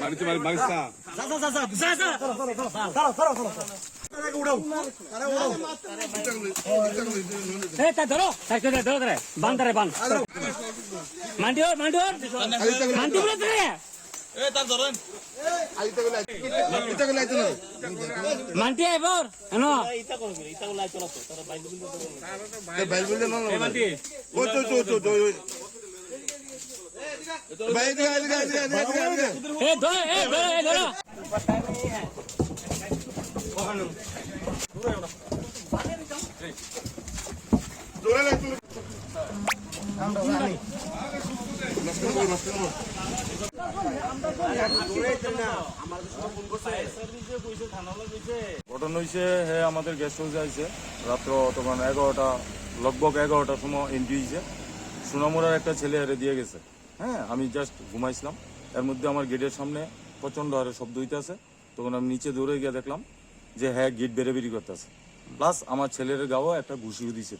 বাড়িতে বাড়ি এ তা ধরো ধরো ধরে বান ধরে বান মান্ডিও মান্ডিও মান্ডি বলে ধরে মান্টি এনো এ ঘটনা হয়েছে হে আমাদের গেস্ট হাউসে আইছে রাত্র তখন এগারোটা লগভগ এগারোটার সময় এন্ট্রি হয়েছে সোনামুরার একটা ছেলে হেরে দিয়ে গেছে। হ্যাঁ আমি জাস্ট ঘুমাইছিলাম। এর মধ্যে আমার গেটের সামনে প্রচণ্ড হারে শব্দ হইতে আছে তখন আমি নিচে দৌড়ে গিয়ে দেখলাম যে হ্যাঁ গেট বেড়ে বেরি করতেছে। প্লাস আমার ছেলের গাও একটা ঘুষিও দিছে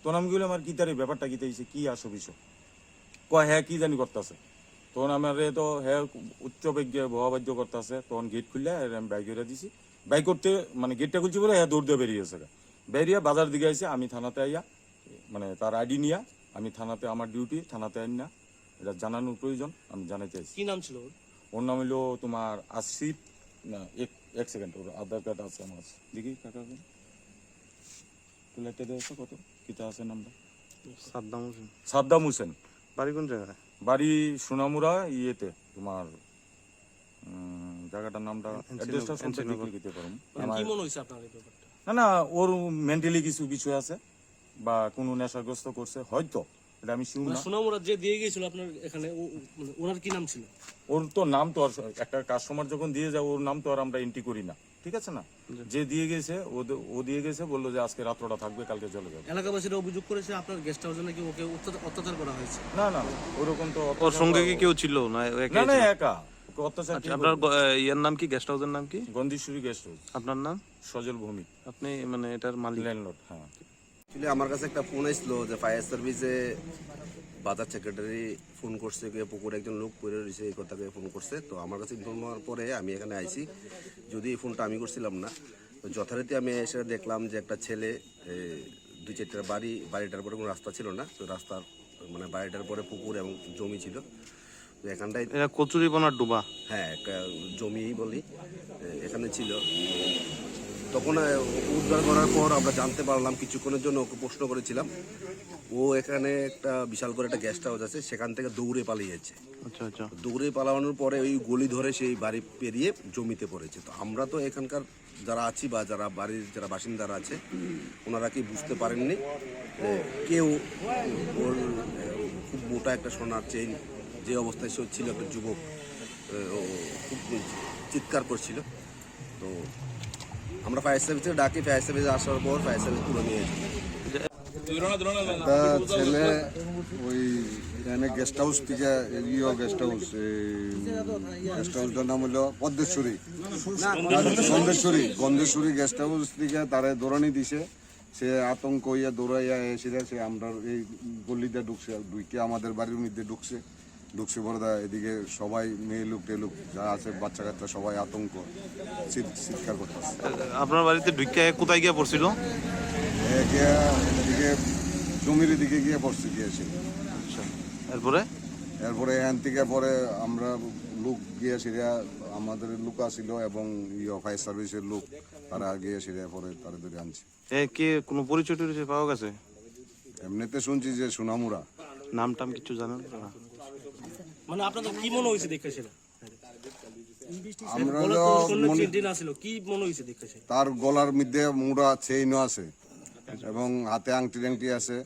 তখন আমি বললাম আমার কি তার এই ব্যাপারটা কি তাইছে কি আসো বিষয় কয় হ্যাঁ কি জানি করতেছে? তখন আমার এ তো হ্যাঁ উচ্চ বেগে ভবাবাদ্য করতেছে। তখন গেট খুললে আর আমি বাইক করে দিছি। বাইক করতে মানে গেটটা খুলছি বলে হ্যাঁ দৌড় দিয়ে বেরিয়েছে বেরিয়ে বাজার দিকে আইসে আমি থানাতে আইয়া মানে তার আইডি নিয়া, আমি থানাতে আমার ডিউটি থানাতে আইন না। এটা জানানোর প্রয়োজন আমি জানাতে চাইছি কি নাম ছিল ওর? ওর নাম হলো তোমার আসিফ না এক এক সেকেন্ড ওর আধার কার্ড আছে আমার কাছে। দেখি কাকা তুলে একটা দেখো কত? কিতা আছে নামটা? সাদ্দাম হোসেন। সাদ্দাম হোসেন। বাড়ি কোন জায়গায়? বাড়ি সোনামুরা ইয়েতে তোমার উম, জায়গাটার নামটা অ্যাড্রেসটা শুনতে দেখলে দিতে পারো। মানে কি মনে হয়েছে আপনার এই ব্যাপারটা? না না ওর মেন্টালি কিছু কিছু আছে বা কোনো নেশাগ্রস্ত করছে হয়তো। এটা আমি মানে যে দিয়ে গিয়েছিল আপনার এখানে মানে ওনার কি নাম ছিল? ওর তো নাম তো আর একটা কাস্টমার যখন দিয়ে যায় ওর নাম তো আর আমরা এন্ট্রি করি না। ঠিক আছে না? যে দিয়ে গেছে ও ও দিয়ে গেছে বলল যে আজকে রাত্রটা থাকবে কালকে চলে যাবে। এলাকাবাসীরা অভিযোগ করেছে আপনার গেস্ট হাউসে নাকি ওকে অত্যাচার- করা হয়েছে। না না ওরকম তো ওর সঙ্গে কি কেউ ছিল? না না না একা। অত্যাচার আচ্ছা, আপনার ইয়ের নাম কি? গেস্ট হাউসের নাম কি? গন্ধেশ্বরী গেস্ট হাউস আপনার নাম? সজল ভূমি আপনি মানে এটার মালিক। ল্যান্ডলর্ড হ্যাঁ। অ্যাকচুয়ালি আমার কাছে একটা ফোন আসলো যে ফায়ার সার্ভিসে বাজার সেক্রেটারি ফোন করছে যে পুকুরে একজন লোক পড়ে রয়েছে এই কথাকে ফোন করছে। তো আমার কাছে ইনফর্ম হওয়ার পরে আমি এখানে আইছি। যদি এই ফোনটা আমি করছিলাম না তো যথারীতি আমি এসে দেখলাম যে একটা ছেলে দুই চারটা বাড়ি বাড়িটার পরে কোনো রাস্তা ছিল না। তো রাস্তার মানে বাড়িটার পরে পুকুর এবং জমি ছিল। তো এখানটায় কচুরিপানার ডুবা। হ্যাঁ একটা জমি বলি এখানে ছিল। তখন উদ্ধার করার পর আমরা জানতে পারলাম কিছুক্ষণের জন্য ওকে প্রশ্ন করেছিলাম। ও এখানে একটা বিশাল করে একটা গেস্ট হাউস আছে সেখান থেকে দৌড়ে পালিয়েছে আচ্ছা আচ্ছা। দৌড়ে পালানোর পরে ওই গলি ধরে সেই বাড়ি পেরিয়ে জমিতে পড়েছে। তো আমরা তো এখানকার যারা আছি বা যারা বাড়ির যারা বাসিন্দারা আছে ওনারা কি বুঝতে পারেননি যে কেউ ওর খুব মোটা একটা সোনার চেইন যে অবস্থায় সে ছিল একটা যুবক ও খুব চিৎকার করছিল। তো আমরা ফায়ার সার্ভিসে ডাকি ফায়ার সার্ভিসে আসার পর ফায়ার সার্ভিস তুলে নিয়ে একটা ছেলে ওই এখানে গেস্ট হাউস থেকে ইয়ে গেস্ট হাউস গেস্ট হাউসটার নাম হলো পদ্মেশ্বরী। গন্ধেশ্বরী গন্ধেশ্বরী গেস্ট হাউস থেকে তারে দৌড়ানি দিছে। সে আতঙ্ক হইয়া দৌড়াইয়া এসে সে আমরা এই গলিতে ঢুকছে ঢুকে আমাদের বাড়ির মধ্যে ঢুকছে। ঢুকছে পরে দা এদিকে সবাই মেয়ে লোক টেলুক যা আছে বাচ্চা কাচ্চা সবাই আতঙ্ক চিৎ- চিৎকার করতেছে। আপনার বাড়িতে ঢুকে কোথায় গিয়ে পড়ছিল? এদিকে জমির দিকে গিয়ে পড়ছে গিয়েছে আচ্ছা এরপরে? এরপরে এখান থেকে পরে আমরা লোক গিয়ে সেটা আমাদের লোক আসিল এবং ইয়ে ফায়ার সার্ভিসের লোক তারা গিয়ে সেটা পরে তারা ধরে আনছে। কে কোনো পরিচয় টরিচয় পাওয়া গেছে? এমনিতে শুনছি যে সোনামুরা নাম টাম কিছু জানেন না? মানে আপনাদের কি মনে হয়েছে দেখে সেটা? আমরা মনে- কি মনে হয়েছে দেখে তার গলার মধ্যে মুড়া চেইনও আছে এবং হাতে আংটি টাংটি আছে।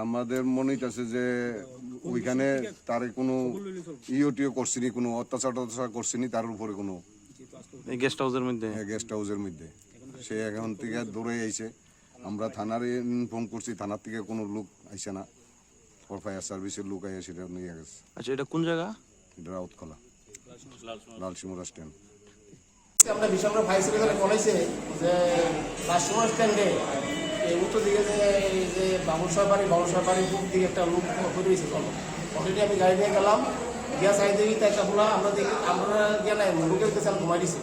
আমাদের মনে হইতেছে যে ওইখানে তার কোনো ইও টিও করছিনি কোনো অত্যাচার টত্যাচার করছিনি তার উপরে কোনো গেস্ট হাউসের মধ্যে? গেস্ট হাউসের মধ্যে। সে এখন থেকে দৌড়ে আইছে। আমরা থানার ইনফর্ম করছি থানার থেকে কোনো লোক আইসে না। ফর ফায়ার সার্ভিসের লোক আইয়া সেটা নিয়ে গেছে। আচ্ছা এটা কোন জায়গা? এটা রাউতকলা লালসিমুরা স্ট্যান্ড আমরা বিশাল ফায়ার সার্ভিসে বলেছে যে লালসিমুরা স্ট্যান্ডে উত্তর দিকে যে যে বাবুসার বাড়ি বাবুসার বাড়ির বুক দিকে একটা লোক করে কল অলরেডি আমি গাড়ি নিয়ে গেলাম গিয়া চাই দেখি আমরা দেখি আমরা গিয়া নাই লোকের ঘুমাই দিছি।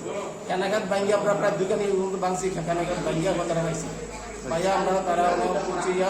কেনাঘাট ভাঙ্গি আমরা প্রায় দুইখানি ভাঙছি কেনাঘাট ভাঙ্গিয়া তারা পাইছি আমরা তারা হচ্ছে ইয়া